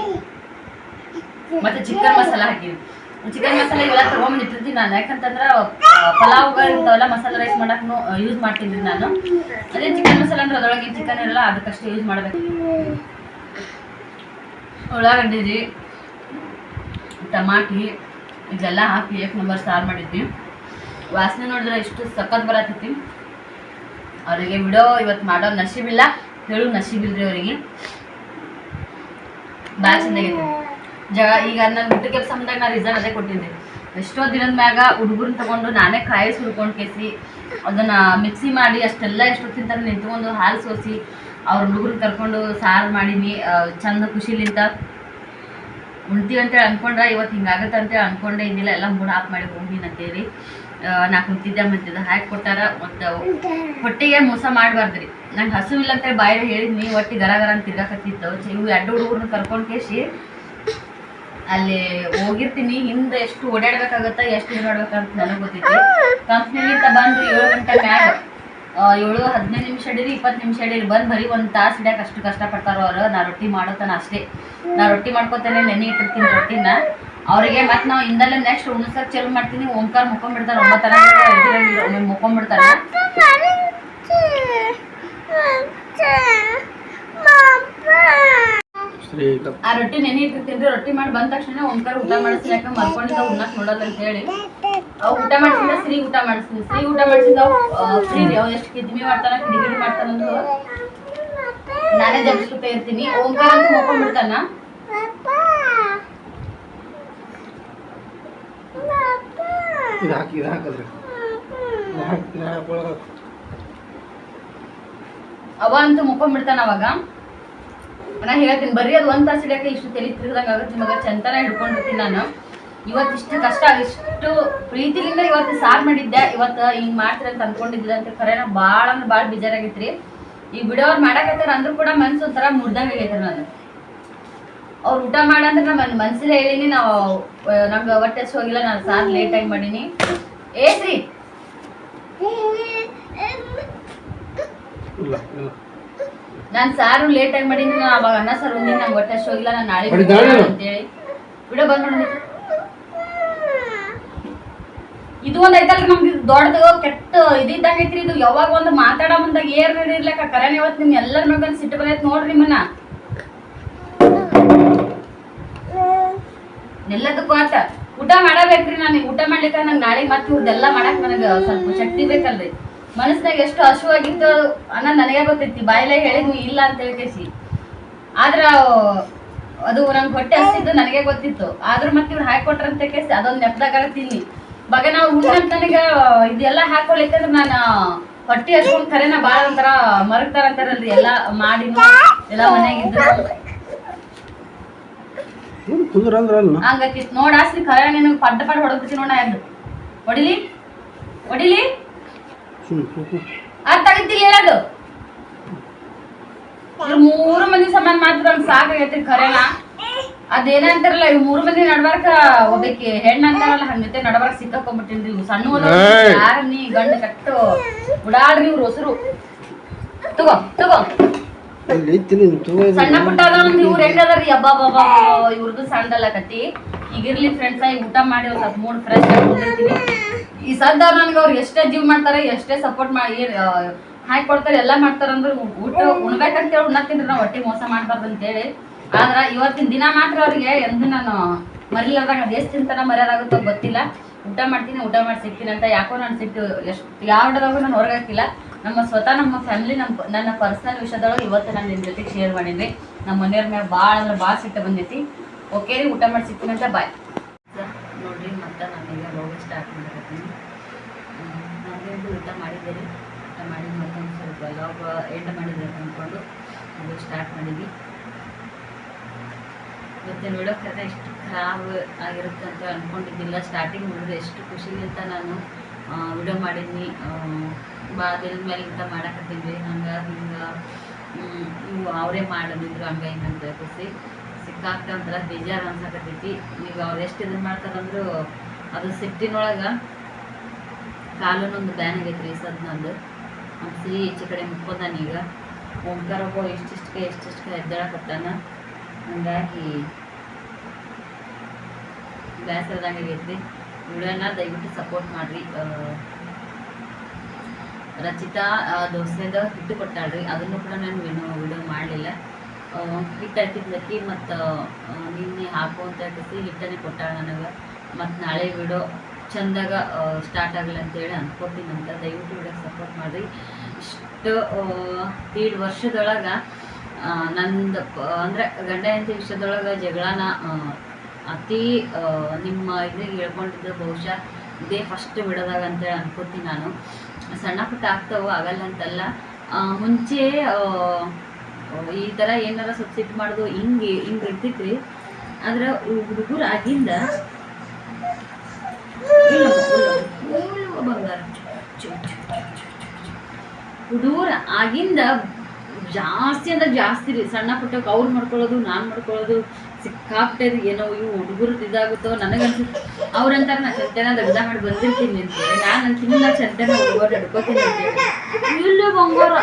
ಮತ್ತೆ ಚಿಕನ್ ಮಸಾಲ ಹಾಕಿನಿ. ಚಿಕನ್ ಮಸಾಲೆ ಇವೆಲ್ಲ ತಗೊಂಡ್ ನಾನು. ಯಾಕಂತಂದ್ರೆ ಪಲಾವ್ ಇಂಥವೆಲ್ಲ ಮಸಾಲೆ ರೈಸ್ ಮಾಡಕ್ಕೂ ಯೂಸ್ ಮಾಡ್ತೀನಿ ನಾನು. ಅದೇ ಚಿಕನ್ ಮಸಾಲೆ ಅಂದ್ರೆ ಅದ್ರೊಳಗೆ ಚಿಕನ್ ಇರಲ್ಲ, ಅದಕ್ಕಷ್ಟು ಯೂಸ್ ಮಾಡಬೇಕು. ಉಳ್ಳಾಗಡ್ಡಿ ರೀ ಟಮಾಟಿ ಇದೆಲ್ಲ ಹಾಕಿ ಏಕ್ ನಂಬರ್ ಸಾರು ಮಾಡಿದ್ವಿ. ವಾಸನೆ ನೋಡಿದ್ರೆ ಎಷ್ಟು ಸಖತ್ ಬರತೈತಿ. ಅವರಿಗೆ ಬಿಡೋ ಇವತ್ತು ಮಾಡೋ ನಶೀಬಿಲ್ಲ. ಹೇಳು ನಶೀಬಿಲ್ರಿ ಅವರಿಗೆ. ಭಾಳ ಚೆನ್ನಾಗೈತಿ ಜಗ ಈಗ ನನ್ನ ಬಿಟ್ಟು ಕೆಲಸ ಬಂದಾಗ ನಾ ರಿಸಲ್ಟ್ ಅದೇ ಕೊಟ್ಟಿದ್ದೆ. ಎಷ್ಟೋ ದಿನದ ಮ್ಯಾಗ ಹುಡುಗರನ್ನ ತಗೊಂಡು ನಾನೇ ಕಾಯಿ ಸುರ್ಕೊಂಡು ಕೇಸಿ, ಅದನ್ನ ಮಿಕ್ಸಿ ಮಾಡಿ ಅಷ್ಟೆಲ್ಲ ಎಷ್ಟು ತನಕ ನಿಂತ್ಕೊಂಡು ಹಾಲು ಸೋಸಿ, ಅವ್ರ ಹುಡುಗರನ್ನ ಕರ್ಕೊಂಡು ಸಾರು ಮಾಡೀನಿ ಚಂದ ಖುಷಿಲಿಂದ. ಉಣ್ತೀವಿ ಅಂತೇಳಿ ಅನ್ಕೊಂಡ್ರೆ, ಇವತ್ತು ಹಿಂಗಾಗತ್ತೆ ಅಂತೇಳಿ ಅನ್ಕೊಂಡೆ ಇದ್ದಿಲ್ಲ ಎಲ್ಲ ಮೂಡ್ ಆಫ್ ಮಾಡಿ ಹೋಗಿನ ಅಂತೇಳಿ ನಾ ಕುಂತಿದ್ದೆ ಮತ್ತಿದ್ದ ಹಾಕಿ ಕೊಟ್ಟಾರ, ಮತ್ತು ಹೊಟ್ಟೆಗೆ ಮೋಸ ಮಾಡಬಾರ್ದ್ರಿ. ನಂಗೆ ಹಸುವಿಲ್ಲ ಅಂತೇಳಿ ಬಾಯಿ ಹೇಳಿದ್ನಿ, ಒಟ್ಟಿ ಗರ ಗರ ಅಂತ ತಿರ್ಗಾಕತ್ತಿತ್ತು. ಇವು ಎರಡು ಹುಡುಗರನ್ನ ಕರ್ಕೊಂಡು ಕೇಸಿ ಅಲ್ಲಿ ಹೋಗಿರ್ತೀನಿ ಹಿಂದೆ ಎಷ್ಟು ಓಡಾಡ್ಬೇಕಾಗತ್ತ ಎಷ್ಟು ಇದು ಮಾಡ್ಬೇಕಂತ ನನಗೆ ಗೊತ್ತಿತ್ತು ಕಂಪ್ನಿಲಿಂದ ಬಂದು ಏಳು ಗಂಟೆ ಮ್ಯಾಗ ಏಳು ಹದಿನೈದು ನಿಮಿಷ ಅಡಿರಿ ಇಪ್ಪತ್ತು ನಿಮಿಷ ಅಡಿರಿ ಬಂದು ಬರೀ ಒಂದು ತಾಸು ಹಿಡಿಯಕ್ಕೆ ಅಷ್ಟು ಕಷ್ಟಪಡ್ತಾರ ಅವರು ನಾ ರೊಟ್ಟಿ ಮಾಡೋತನ ಅಷ್ಟೇ ನಾ ರೊಟ್ಟಿ ಮಾಡ್ಕೋತೇನೆ ನೆನೆ ಇಟ್ಟಿರ್ತೀನಿ ರೊಟ್ಟಿನ ಅವರಿಗೆ ಮತ್ತೆ ನಾವು ಇಂದಲೇ ನೆಕ್ಸ್ಟ್ ಉಣ್ಸಕ್ ಚಾಲು ಮಾಡ್ತೀನಿ ಓಂಕಾರ ಮುಕ್ಕೊಂಡ್ಬಿಡ್ತಾರೆ ಒಂಬತ್ತರ ಮುಕ್ಕೊಂಡ್ಬಿಡ್ತಾರೆ ಆ ರೊಟ್ಟಿ ನೆನೆ ಇಟ್ಟಿರ್ತೀನಿ ರೊಟ್ಟಿ ಮಾಡಿ ಬಂದ ತಕ್ಷಣ ಓಂಕಾರ ಊಟ ಮಾಡಿಸ್ತೀನಿ ಯಾಕಂದ್ರೆ ಮಲ್ಕೊಂಡಿದ್ದ ಉಣ್ಣಕ್ ನೋಡಲ್ಲ ಅಂತ ಹೇಳಿ. ಅವ್ ಊಟ ಮಾಡಿಸಿದ ಸ್ತ್ರೀ ಊಟ ಮಾಡಿಸ್ತೀನಿ ಸ್ತ್ರೀ ಊಟ ಮಾಡಿಸಿದ ಸ್ತ್ರೀ ಅವ್ ಎಷ್ಟು ಕಿದ್ಮಿ ಮಾಡ್ತಾನ ಕಿಡಿಗಿಡಿ ಮಾಡ್ತಾನಂದು ನಾನೇ ಜಪಿಸ್ಕೊತಾ ಇರ್ತೀನಿ. ಓಂಕಾರ ಅಂತ ಮಕ್ಕೊಂಡ್ಬಿಡ್ತಾನ ಇದು ಹಾಕಿ ಇದು ಹಾಕಿದ್ರೆ ಅವ ಅಂತೂ ಮುಕ್ಕೊಂಡ್ಬಿಡ್ತಾನ ಅವಾಗ? ನಾ ಹೇಳ್ತೀನಿ, ಬರೀ ಅದು ಒಂದು ತಾಸು ಹಿಡಿಯಕ್ಕೆ ಇಷ್ಟು ತಲೆ ತಿರ್ಗದಂಗ ಆಗುತ್ತೆ? ಮಗ ಚಂತನ ಹಿಡ್ಕೊಂಡಿರ್ತೀನಿ ನಾನು. ಇವತ್ತು ಇಷ್ಟು ಕಷ್ಟ ಇಷ್ಟು ಪ್ರೀತಿಲಿಂದ ಇವತ್ತು ಸಾರ್ ಮಾಡಿದ್ದೆ. ಇವತ್ತು ಹಿಂಗೆ ಮಾಡ್ತೀರ ಅಂತ ಅಂದ್ಕೊಂಡಿದ್ದೆ ಅಂತ ಖರೇನ ಭಾಳ ಅಂದ್ರೆ ಭಾಳ ಬೇಜಾರಾಗೈತ್ರಿ. ಈ ವಿಡಿಯೋ ಅವ್ರು ಮಾಡಾಕತ್ತಾರ ಅಂದ್ರೂ ಕೂಡ ಮನ್ಸು ಒಂಥರ ಮುರ್ದಂಗ ಆಗೈತೆ ನಾನು. ಅವ್ರು ಊಟ ಮಾಡಂದ್ರೆ ನಮ್ಮ ಮನ್ಸಲ್ಲಿ ಹೇಳಿನಿ, ನಾವು ನಮ್ಗೆ ಹೊಟ್ಟೆ ಟೆಸ್ಟ್ ಹೋಗಿಲ್ಲ, ನಾನು ಸಾರ್ ಲೇಟಾಗಿ ಮಾಡೀನಿ. ಏನ್ರಿ? ಇಲ್ಲ. ನಾನ್ ಸಾರು ಲೇಟ್ ಆಗಿ ಮಾಡೀನಿ ನಾನು ಅವಾಗ ಅನ್ನ ಸಾರು ಒಂದಿನ ನಂಗೆ ಹೊಟ್ಟೆ ಅಷ್ಟು ಹೋಗಿಲ್ಲ ನಾನು ನಾಳೆ. ಅಂತೇಳಿ. ವಿಡಿಯೋ ಬಂದ್ ನೋಡಿ ಇದು ಒಂದ್ ಐತಲ್ ನಮ್ಗೆ ದೊಡ್ಡದು ಕೆಟ್ಟ ಇದ್ದಂಗ ಐತ್ರಿ ಇದು. ಯಾವಾಗ ಒಂದು ಮಾತಾಡೋ ಮುಂದಾಗ ಏರ್ ಇರ್ಲಕ್ಕ ಕರೆನ್ ಇವತ್ತು ನಿಮ್ ಎಲ್ಲರ ನೋಡ್ ಸಿಟ್ಟು ಬರೈತ್ ನೋಡ್ರಿ ನಿಮ್ಮನ್ನ ಎಲ್ಲದಕ್ಕೂ ಆತ. ಊಟ ಮಾಡಬೇಕ್ರಿ ನಾನು ಊಟ ಮಾಡ್ಲಿಕ್ಕೆ ನಂಗೆ ನಾಳೆ ಮತ್ತೆ ಇವ್ರದ್ದೆಲ್ಲ ಮಾಡಕ್ ನನಗೆ ಸ್ವಲ್ಪ ಶಕ್ತಿ ಬೇಕಲ್ರಿ. ಮನಸ್ನಾಗ ಎಷ್ಟು ಹಸುವಾಗಿತ್ತು ಅನ್ನ ನನಗೆ ಗೊತ್ತೈತಿ ಬಾಯಿಲೆ ಹೇಳಿದ್ವಿ ಇಲ್ಲ ಅಂತ ಹೇಳ್ಕೇಸಿ ಆದ್ರ ಅದು ನಂಗೆ ಹೊಟ್ಟೆ ಹಸಿದ್ದು ನನಗೆ ಗೊತ್ತಿತ್ತು. ಆದ್ರೂ ಮತ್ತೆ ಇವ್ರು ಹಾಕೊಟ್ರ ಅಂತ ಕೇಸಿ ಅದೊಂದು ನೆಪದಾಗ ತಿನ್ನಿ. ಬಗ್ಗೆ ನಾವು ಊಟ ನನಗೆ ಇದೆಲ್ಲ ಹಾಕೊಳಿಕಂದ್ರೆ ನಾನು ಹೊಟ್ಟೆ ಹಸ್ಕೊಂಡ್ ಕರೆನ ಬಾಳ ಒಂಥರ ಮರಗ್ತಾರ ಅಂತಾರಲ್ರಿ ಎಲ್ಲ ಮಾಡಿ ಎಲ್ಲ ಮನೆಯಾಗಿದ್ದು ಹಂಗಾಕಿತ್ತು ಕುಂದ್ರ ಅಂದ್ರೆ ಅಲ್ಲ ಹಂಗಾಕಿತ್ ನೋಡ ಆಸ್ರಿ ಖರೆ ನಿನಗೆ ಪಡ್ಡ ಪಡ್ ಹೊಡೆದ್ಬಿಟ್ಟು ನೋಡ ಹೊಡಿಲಿ? ಹೊಡಿಲಿ? ಅದ್ ಮೂರು ಮಂದಿ ಸಮಾನ ಮಾತ್ರ ಸಾಕಾಗೈತ್ರಿ ಸಾಕಾಗೈತಿ ಖರೇನ. ಅದೇನ ಅಂತಾರಲ್ಲ ಇವ್ ಮೂರು ಮಂದಿ ನಡ್ಬಾರ್ಕ ಒಬ್ಬಾಕಿ ಹೆಣ್ಣ ಅಂತಾರಲ್ಲ ಜೊತೆ ನಡ್ಬಾರ್ಕ ಸಿಕ್ಕಾಕೊಂಡ್ಬಿಟ್ಟಿನ್ರಿ ಇವ್ ಸಣ್ಣ! ಯಾರ ನೀ ಗಂಡ ಕಟ್ಟು ಉಡಾಡ್ರಿ ಇವ್ರು ಹೊಸರು ತಗೋ ತಗೋ. ಸಣ್ಣ ಪುಟ್ಟ ಅದಾವಂದ್ ಇವ್ರು ಹೆಂಗದಾರಿ ಅಬ್ಬಾ ಬಾಬಾ ಇವ್ರದ್ದು ಸಣ್ಣದಲ್ಲ ಕತ್ತಿ. ಈಗಿರ್ಲಿ ಫ್ರೆಂಡ್ಸ್ ಆಗಿ ಊಟ ಮಾಡಿ ಒಂದು ಸ್ವಲ್ಪ ಮೂಡ್ ಫ್ರೆಶ್ ಈ ಸದ್ದವ್ರು ನನ್ಗೆ ಅವ್ರು ಎಷ್ಟೇ ಜೀವ್ ಮಾಡ್ತಾರೆ, ಎಷ್ಟೇ ಸಪೋರ್ಟ್ ಮಾಡಿ ಹಾಕಿ ಕೊಡ್ತಾರೆ, ಎಲ್ಲ ಮಾಡ್ತಾರೆ ಅಂದ್ರೆ ಊಟ ಉಣ್ಬೇಕಂತ ಹೇಳಿ ಉಣ್ಣತ್ತೀನಿ ನಾವು ಹೊಟ್ಟೆ ಮೋಸ ಮಾಡ್ಬಾರ್ದು ಅಂತೇಳಿ. ಆದ್ರೆ ಇವತ್ತಿನ ದಿನ ಮಾತ್ರ ಅವ್ರಿಗೆ ಎಂದು ನಾನು ಮರಿಲಾರ್ದಾಗ ಅದು ಎಷ್ಟು ತಿಂತಾನ ಮರ್ಯಾದಾಗುತ್ತೋ ಗೊತ್ತಿಲ್ಲ. ಊಟ ಮಾಡ್ತೀನಿ, ಊಟ ಮಾಡಿ ಸಿಗ್ತೀನಿ ಅಂತ ಯಾಕೋ ನಾನು ಸಿಟ್ಟು, ಎಷ್ಟು ಯಾವ್ದಾಗೂ ನಾನು ಹೊರಗಾಕಿಲ್ಲ ನಮ್ಮ ಸ್ವತಃ ನಮ್ಮ ಫ್ಯಾಮಿಲಿ ನಮ್ಮ ನನ್ನ ಪರ್ಸನಲ್ ವಿಷಯದೊಳಗೆ ಇವತ್ತು ನಾನು ನಿಮ್ಮ ಜೊತೆಗೆ ಶೇರ್ ಮಾಡಿದ್ವಿ. ನಮ್ಮ ಮನೆಯವ್ರ ಮೇಲೆ ಭಾಳ ಅಂದ್ರೆ ಭಾಳ ಸಿಟ್ಟು ಬಂದೈತಿ. ಓಕೆ ರೀ ಊಟ ಮಾಡಿ ಅಂತ ಬಾಯ್ ನೋಡ್ರಿ, ಮತ್ತೆ ನಾನೀಗ ಹೋಗಿ ಸ್ಟಾರ್ಟ್ ಮಾಡಕತ್ತೀನಿ ನಾವೇನು ಊಟ ಮಾಡಿದ್ದೀರಿ. ಊಟ ಮಾಡಿ ಮತ್ತೊಂದು ಸ್ವಲ್ಪ ಲಾಗ್ ಎಂಡ್ ಮಾಡಿದ್ರೆ ಅಂದ್ಕೊಂಡು ಅದು ಸ್ಟಾರ್ಟ್ ಮಾಡಿದ್ವಿ. ಮತ್ತು ನೋಡೋಕ್ಕಾದ್ರೆ ಎಷ್ಟು ಖರಾಬ್ ಆಗಿರುತ್ತೆ ಅಂತ ಅಂದ್ಕೊಂಡಿದ್ದಿಲ್ಲ ಸ್ಟಾರ್ಟಿಂಗ್ ನೋಡಿದ್ರೆ ಎಷ್ಟು ಖುಷಿಲಿಂತ ನಾನು ವಿಡಿಯೋ ಮಾಡಿದ್ನಿ. ಬಾ ಮೇಲಿಂದ ಮಾಡಕತ್ತೀನಿ ಹಂಗೆ ಹಿಂಗೆ ಇವು ಅವರೇ ಮಾಡಿದ್ರು ಹಂಗೆ ಹಿಂಗೆ ಖುಷಿ ಸಿಕ್ಕಾಗ್ತ ಒಂಥರ ಬೇಜಾರು ಅನ್ಸಕತ್ತೈತಿ. ಈಗ ಅವ್ರು ಎಷ್ಟು ಇದನ್ನ ಮಾಡ್ತಾರಂದ್ರು ಅದು ಸಿಟ್ಟಿನೊಳಗೆ ಕಾಲನೊಂದು ಬ್ಯಾನ್ ಆಗೈತೆ ರೀ ಸದ್ ನಂದು ಸಿರಿ ಹೆಚ್ಚು ಕಡೆ ಮುಕ್ಕೋದಾನ ಈಗ. ಓಂಕಾರ ಒಬ್ಬ ಎಷ್ಟಿಷ್ಟಕ್ಕೆ ಕೊಟ್ಟಾನ ಹಂಗಾಗಿ ಬೇಸರದಂಗೆ ಆಗೈತ್ರಿ. ವಿಡಿಯೋನ ದಯವಿಟ್ಟು ಸಪೋರ್ಟ್ ಮಾಡಿರಿ. ರಚಿತಾ ದೋಸೆದ ಹಿಟ್ಟು ಕೊಟ್ಟಾಳ್ರಿ. ಅದನ್ನು ಕೂಡ ನಾನು ವಿಡಿಯೋ ಮಾಡಲಿಲ್ಲ. ಹಿಟ್ಟು ಹಾಕಿದ್ಲಕ್ಕಿ ಮತ್ತು ನಿನ್ನೆ ಹಾಕು ಅಂತ ಹೇಳಿ ಹಿಟ್ಟನ್ನೇ ಕೊಟ್ಟಾಳ ನನಗೆ. ಮತ್ತು ನಾಳೆ ವಿಡೋ ಚಂದಾಗ ಸ್ಟಾರ್ಟ್ ಆಗಲಿ ಅಂತೇಳಿ ಅಂದ್ಕೊತೀನಿ ಅಂತ ದಯವಿಟ್ಟು ವಿಡಿಯೋಗೆ ಸಪೋರ್ಟ್ ಮಾಡಿರಿ. ಇಷ್ಟು ಏಳು ವರ್ಷದೊಳಗೆ ನಂದು ಅಂದರೆ ಗಂಡ ಹೆಂಡತಿ ವಿಷಯದೊಳಗೆ ಜಗಳನ ಅತಿ ನಿಮ್ಮ ಇದ್ರಿಗೆ ಹೇಳ್ಕೊಂಡಿದ್ದು ಬಹುಶಃ ಇದೇ ಫಸ್ಟ್ ಬಿಡೋದಾಗ ಅಂತೇಳಿ ಅನ್ಕೋತೀನಿ ನಾನು. ಸಣ್ಣ ಪುಟ್ಟ ಆಗ್ತಾವೋ ಆಗಲ್ಲ ಅಂತಲ್ಲ. ಮುಂಚೆ ಈ ಥರ ಏನಾರ ಸ್ವಲ್ಪ ಸಿಟ್ಟು ಮಾಡೋದು ಹಿಂಗೆ ಹಿಂಗೆ ಇರ್ತಿತ್ರಿ. ಆದ್ರೆ ಹುಡುಗರು ಆಗಿಂದ ಬಂಗಾರ. ಹುಡುಗರ ಆಗಿಂದ ಜಾಸ್ತಿ ಅಂದ್ರೆ ಜಾಸ್ತಿ ರೀ. ಸಣ್ಣ ಪುಟ್ಟಕ್ಕೆ ಅವ್ರು ಮಾಡ್ಕೊಳ್ಳೋದು, ನಾನು ಮಾಡ್ಕೊಳ್ಳೋದು ಸಿಕ್ಕಾಪ್ಟೆ ಏನೋ ಇವು ಹುಡುಗರದ್ದು ಇದಾಗುತ್ತೋ ನನಗನ್ಸುತ್ತೆ. ಅವ್ರಂತ ನಾ ಚಂತೆನ ದಗ್ಧ ಮಾಡಿ ಬಂದಿರ್ತೀನಿ ನಾನು ಅಂತೀನಿ ನಾ ಚಂತೆನ ಹುಡುಗರು ಹಿಡ್ಕೋತೀನಿ ಇಲ್ಲ ಬಂಗಾರ.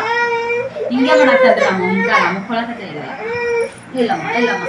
ಹಿಂಗೆ ಮಾಡತ್ತಂದ್ರೆ ನಮ್ಮ ಮುಖ ಮುಕ್ಕೊಳಕತ್ತೆ ಇಲ್ಲ ಇಲ್ಲಮ್ಮ ಇಲ್ಲಮ್ಮ